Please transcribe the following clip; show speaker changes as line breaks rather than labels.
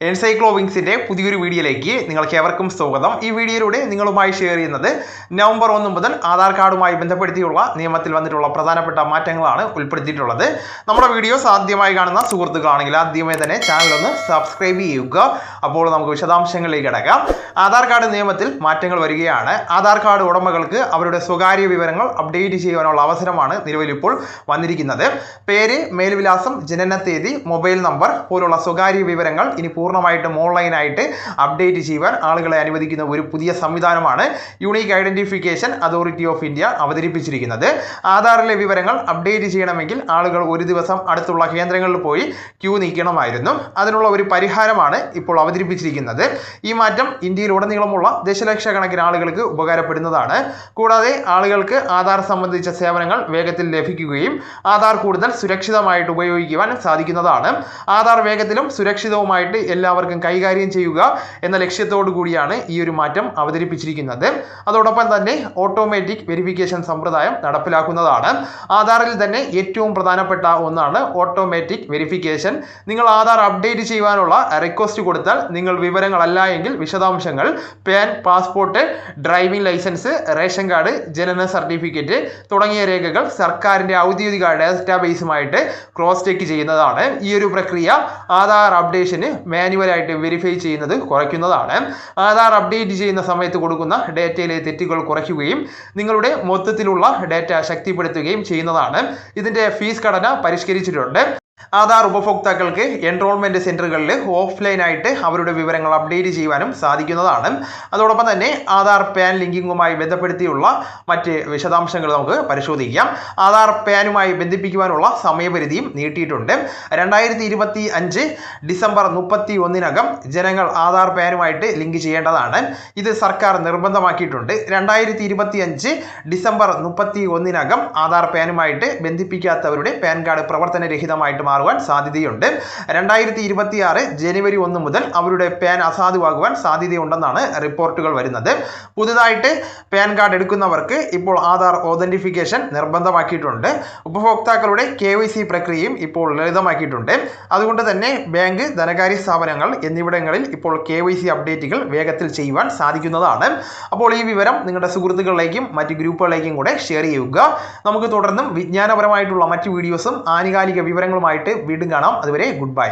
എൻസൈക്ലോവിങ്സിന്റെ പുതിയൊരു വീഡിയോയിലേക്ക് നിങ്ങൾക്ക് ഏവർക്കും സ്വാഗതം. ഈ വീഡിയോയിലൂടെ നിങ്ങളുമായി ഷെയർ ചെയ്യുന്നത് നവംബർ ഒന്ന് മുതൽ ആധാർ കാർഡുമായി ബന്ധപ്പെടുത്തിയുള്ള നിയമത്തിൽ വന്നിട്ടുള്ള പ്രധാനപ്പെട്ട മാറ്റങ്ങളാണ് ഉൾപ്പെടുത്തിയിട്ടുള്ളത്. നമ്മുടെ വീഡിയോസ് ആദ്യമായി കാണുന്ന സുഹൃത്തുക്കളാണെങ്കിൽ ആദ്യമേ തന്നെ ചാനൽ ഒന്ന് സബ്സ്ക്രൈബ് ചെയ്യുക. അപ്പോൾ നമുക്ക് വിശദാംശങ്ങളിലേക്ക് കിടക്കാം. ആധാർ കാർഡ് നിയമത്തിൽ മാറ്റങ്ങൾ വരികയാണ്. ആധാർ കാർഡ് ഉടമകൾക്ക് അവരുടെ സ്വകാര്യ വിവരങ്ങൾ അപ്ഡേറ്റ് ചെയ്യാനുള്ള അവസരമാണ് നിലവിൽ ഇപ്പോൾ വന്നിരിക്കുന്നത്. പേര് മേൽവിലാസം ജനന തീയതി മൊബൈൽ നമ്പർ പോലുള്ള സ്വകാര്യ വിവരങ്ങൾ ഇനി പൂർണമായിട്ടും ഓൺലൈനായിട്ട് അപ്ഡേറ്റ് ചെയ്യുവാൻ ആളുകളെ അനുവദിക്കുന്ന ഒരു പുതിയ സംവിധാനമാണ് unique identification authority of India അവതരിപ്പിച്ചിരിക്കുന്നത്. ആധാറിലെ വിവരങ്ങൾ അപ്ഡേറ്റ് ചെയ്യണമെങ്കിൽ ആളുകൾ ഒരു ദിവസം അടുത്തുള്ള കേന്ദ്രങ്ങളിൽ പോയി ക്യൂ നീക്കണമായിരുന്നു. അതിനുള്ള ഒരു പരിഹാരമാണ് ഇപ്പോൾ അവതരിപ്പിച്ചിരിക്കുന്നത്. ഈ മാറ്റം ഇന്ത്യയിലുടനീളമുള്ള ദശലക്ഷക്കണക്കിന് ആളുകൾക്ക് ഉപകാരപ്പെടുന്നതാണ്. കൂടാതെ ആളുകൾക്ക് ആധാർ സംബന്ധിച്ച സേവനങ്ങൾ വേഗത്തിൽ ലഭിക്കുകയും ആധാർ കൂടുതൽ സുരക്ഷിതമായിട്ട് ഉപയോഗിക്കുവാൻ സാധിക്കുന്നതാണ്. ആധാർ വേഗത്തിലും സുരക്ഷിതവുമായിട്ട് എല്ലാവർക്കും കൈകാര്യം ചെയ്യുക എന്ന ലക്ഷ്യത്തോടു കൂടിയാണ് ഈ ഒരു മാറ്റം അവതരിപ്പിച്ചിരിക്കുന്നത്. അതോടൊപ്പം തന്നെ ഓട്ടോമാറ്റിക് വെരിഫിക്കേഷൻ സമ്പ്രദായം നടപ്പിലാക്കുന്നതാണ്. ആധാറിൽ തന്നെ ഏറ്റവും പ്രധാനപ്പെട്ട ഒന്നാണ് ഓട്ടോമാറ്റിക് വെരിഫിക്കേഷൻ നിങ്ങൾ ആധാർ അപ്ഡേറ്റ് ചെയ്യുവാനുള്ള റിക്വസ്റ്റ് കൊടുത്താൽ നിങ്ങൾ വിവരങ്ങളല്ല എങ്കിൽ വിശദാംശങ്ങൾ PAN passport driving licence ration card ജനന സർട്ടിഫിക്കറ്റ് തുടങ്ങിയ രേഖകൾ സർക്കാരിന്റെ ഔദ്യോഗിക ഡാറ്റാബേസുമായിട്ട് ക്രോസ് ചെക്ക് ചെയ്യുന്നതാണ്. ഈ ഒരു പ്രക്രിയ ആധാർ അപ്ഡേഷന് മാനുവലായിട്ട് വെരിഫൈ ചെയ്യുന്നത് കുറയ്ക്കുന്നതാണ്. ആധാർ അപ്ഡേറ്റ് ചെയ്യുന്ന സമയത്ത് കൊടുക്കുന്ന ഡേറ്റയിലെ തെറ്റുകൾ കുറയ്ക്കുകയും നിങ്ങളുടെ മൊത്തത്തിലുള്ള ഡേറ്റ ശക്തിപ്പെടുത്തുകയും ചെയ്യുന്നതാണ്. ഇതിന്റെ ഫീസ് ഘടന പരിഷ്കരിച്ചിട്ടുണ്ട്. ആധാർ ഉപഭോക്താക്കൾക്ക് എൻറോൾമെന്റ് സെന്ററുകളിൽ ഓഫ്ലൈനായിട്ട് അവരുടെ വിവരങ്ങൾ അപ്ഡേറ്റ് ചെയ്യുവാനും സാധിക്കുന്നതാണ്. അതോടൊപ്പം തന്നെ ആധാർ പാൻ ലിങ്കിങ്ങുമായി ബന്ധപ്പെടുത്തിയുള്ള മറ്റ് വിശദാംശങ്ങൾ നമുക്ക് പരിശോധിക്കാം. ആധാർ പാനുമായി ബന്ധിപ്പിക്കുവാനുള്ള സമയപരിധിയും നീട്ടിയിട്ടുണ്ട്. രണ്ടായിരത്തി ഇരുപത്തി അഞ്ച് ഡിസംബർ മുപ്പത്തി ഒന്നിനകം ജനങ്ങൾ ആധാർ പാനുമായിട്ട് ലിങ്ക് ചെയ്യേണ്ടതാണ്. ഇത് സർക്കാർ നിർബന്ധമാക്കിയിട്ടുണ്ട്. രണ്ടായിരത്തി ഇരുപത്തി അഞ്ച് ഡിസംബർ മുപ്പത്തി ഒന്നിനകം ആധാർ പാനുമായിട്ട് ബന്ധിപ്പിക്കാത്തവരുടെ പാൻ കാർഡ് പ്രവർത്തനരഹിതമായിട്ട് മാറുവാൻ സാധ്യതയുണ്ട്. രണ്ടായിരത്തി ഇരുപത്തി ആറ് ജനുവരി ഒന്ന് മുതൽ അവരുടെ പാൻ അസാധുവാകുവാൻ സാധ്യതയുണ്ടെന്നാണ് റിപ്പോർട്ടുകൾ വരുന്നത്. പുതുതായിട്ട് പാൻ കാർഡ് എടുക്കുന്നവർക്ക് ഇപ്പോൾ ആധാർ ഓതന്റിഫിക്കേഷൻ നിർബന്ധമാക്കിയിട്ടുണ്ട്. ഉപഭോക്താക്കളുടെ കെ വൈ സി പ്രക്രിയയും ഇപ്പോൾ ലളിതമാക്കിയിട്ടുണ്ട്. അതുകൊണ്ട് തന്നെ ബാങ്ക് ധനകാര്യ സ്ഥാപനങ്ങൾ എന്നിവിടങ്ങളിൽ ഇപ്പോൾ കെ വൈ സി അപ്ഡേറ്റുകൾ വേഗത്തിൽ ചെയ്യുവാൻ സാധിക്കുന്നതാണ്. അപ്പോൾ ഈ വിവരം നിങ്ങളുടെ സുഹൃത്തുക്കളിലേക്കും മറ്റ് ഗ്രൂപ്പുകളിലേക്കും കൂടെ ഷെയർ ചെയ്യുക. നമുക്ക് തുടർന്നും വിജ്ഞാനപരമായിട്ടുള്ള മറ്റ് വീഡിയോസും ആനുകാലിക വിവരങ്ങളുമായിട്ട് വീണ്ടും കാണാം അതുവരെ ഗുഡ് ബൈ